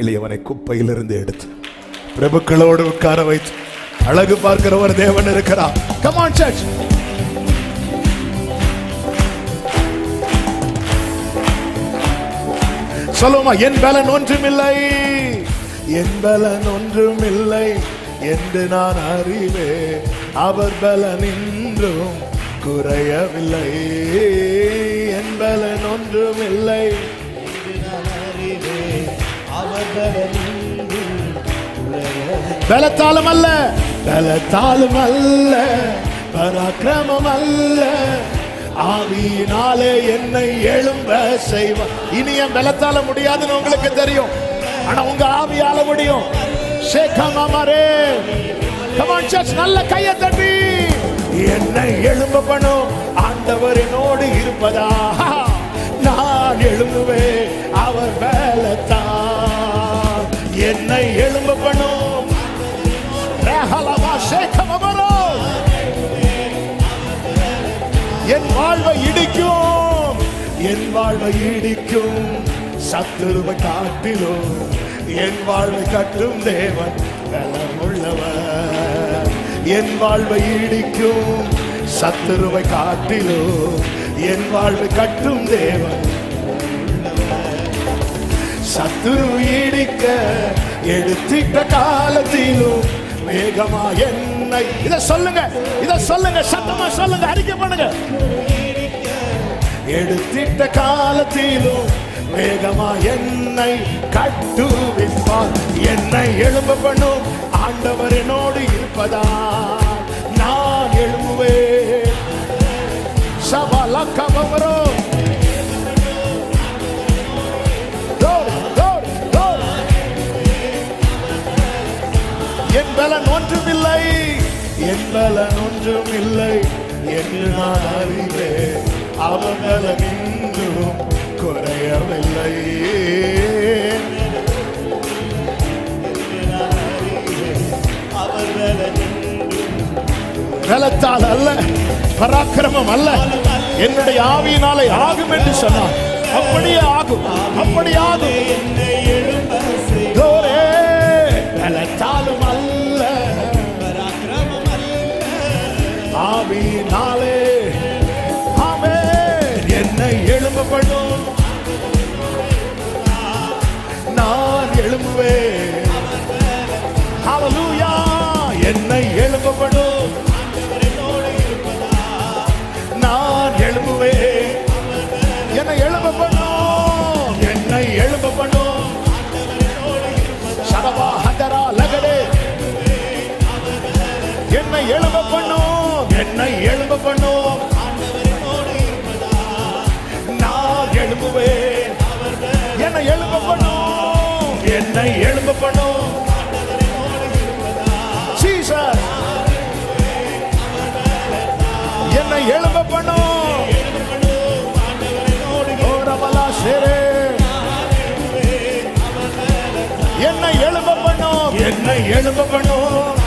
எளியவனை குப்பையிலிருந்து எடுத்து பிரபுக்களோடு உட்கார வைத்து அழகு பார்க்கிற ஒரு தேவன் இருக்கிறார். கமான் சர்ச் சொல்லுமா என் பலன் ஒன்றுமில்லை. என் பலன் ஒன்றுமில்லை என்று நான் அறிவே அவர் பலன் இன்றும் குறையவில்லை. என் பலன் ஒன்றுமில்லை பலத்தாலும் அல்ல பலத்தாலும் அல்ல பராக்கிரமம் அல்ல. ஆவியினாலே என்னை எழும்ப செய்வார். இனி என் பலத்தால முடியாதுன்னு உங்களுக்கு தெரியும். ஆனா உங்க ஆவியால முடியும். சேகமாமாரே கமான் சர்ச் நல்ல கையை தட்டி. என்னை எழும்ப பண்ணும். ஆண்டவர் என்னோடு இருப்பதா? என் வாழ்வை இடிக்கும். என் வாழ்வை இடிக்கும். சத்துருவை காட்டிலும் என் வாழ்வை கட்டும் தேவன் உள்ளவர் என் வாழ்வை இடிக்கும். சத்துருவை காட்டிலும் என் வாழ்வை கட்டும் தேவன் சத்துரு இடிக்க எடுத்திட்ட காலத்திலும் வேகமா என்னை. இத சொல்லுங்க இத சொல்லுங்க சத்தமா சொல்லுங்க அறிக்கை பண்ணுங்க. எடுத்திட்ட காலத்திலும் வேகமா என்னை கட்டுவிப்பார். என்னை எழும்ப பண்ணும் ஆண்டவர் என்னோடு இருப்பதா? என் பலன் ஒன்றுமில்லை. என் பலன் ஒன்றுமில்லை. என்று நான் அறிவேன் அவன் பலன் இன்றும் குறையவில்லை. பலத்தால் அல்ல பராக்கிரமம் அல்ல. என்னுடைய ஆவியினாலே ஆகும் என்று சொன்னார் அப்படியே ஆகும் அப்படியே ஆகும். எழும்ப பண்ணும் என்னை எழும்ப பண்ணும் நான் எழும்புவேன். என்னை எழும்ப பண்ணும் என்னை எழும்ப பண்ணும் Jesus. என்னை எழும்ப பண்ணும் ஓரமலா சேரே. என்னை எழும்ப பண்ணும் என்னை எழும்ப பண்ணும்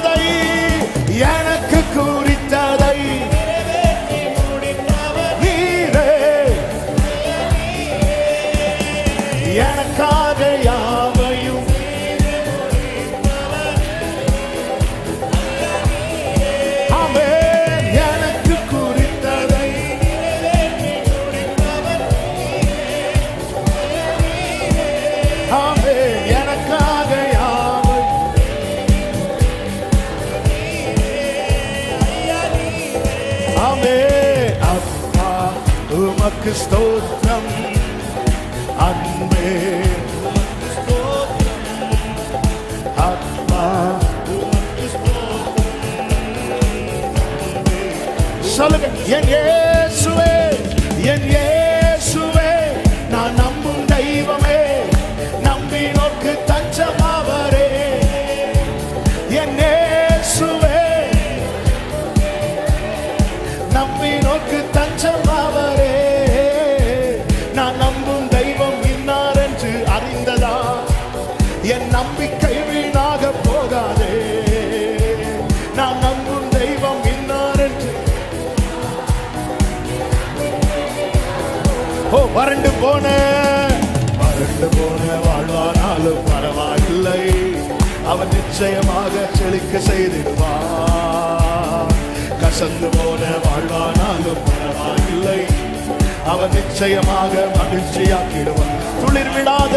Obrigado aí! ஆமே. அப்பா உமக்கு ஸ்தோத்திரம். அன்பே. அப்பா சொல்லுங்க என் இயேசுவே என் இயேசுவே நான் நம்பும் தெய்வமே. நம்பி நோக்கு தஞ்சமாவரே. என் வறண்டு போன. வறண்டு போன வாழ்வானாலும் பரவாயில்லை. அவன் நிச்சயமாக செழிக்க செய்திடுவான். கசந்து போன வாழ்வானாலும் பரவாயில்லை. அவன் நிச்சயமாக மகிழ்ச்சியாக்கிடுவான். துளிர் விடாத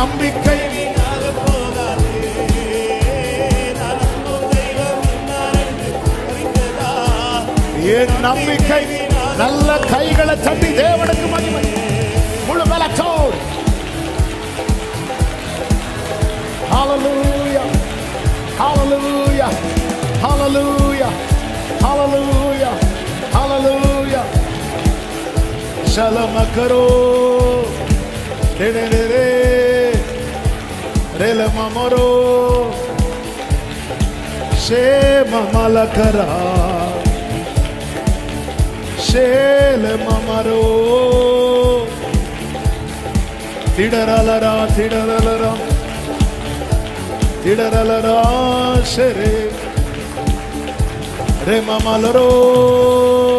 நம்பிக்கை என் நம்பிக்கை நல்ல கைகளை தட்டி தேவனுக்கு மகிமை முழு பலத்தோடு Hallelujah. Hallelujah. Hallelujah. Hallelujah. Hallelujah. Shalom karo. De de de de. Delamamoro Shema Malakara Shelamamaro Tidaralara Tidaralara Tidaralara Shere Remamalaro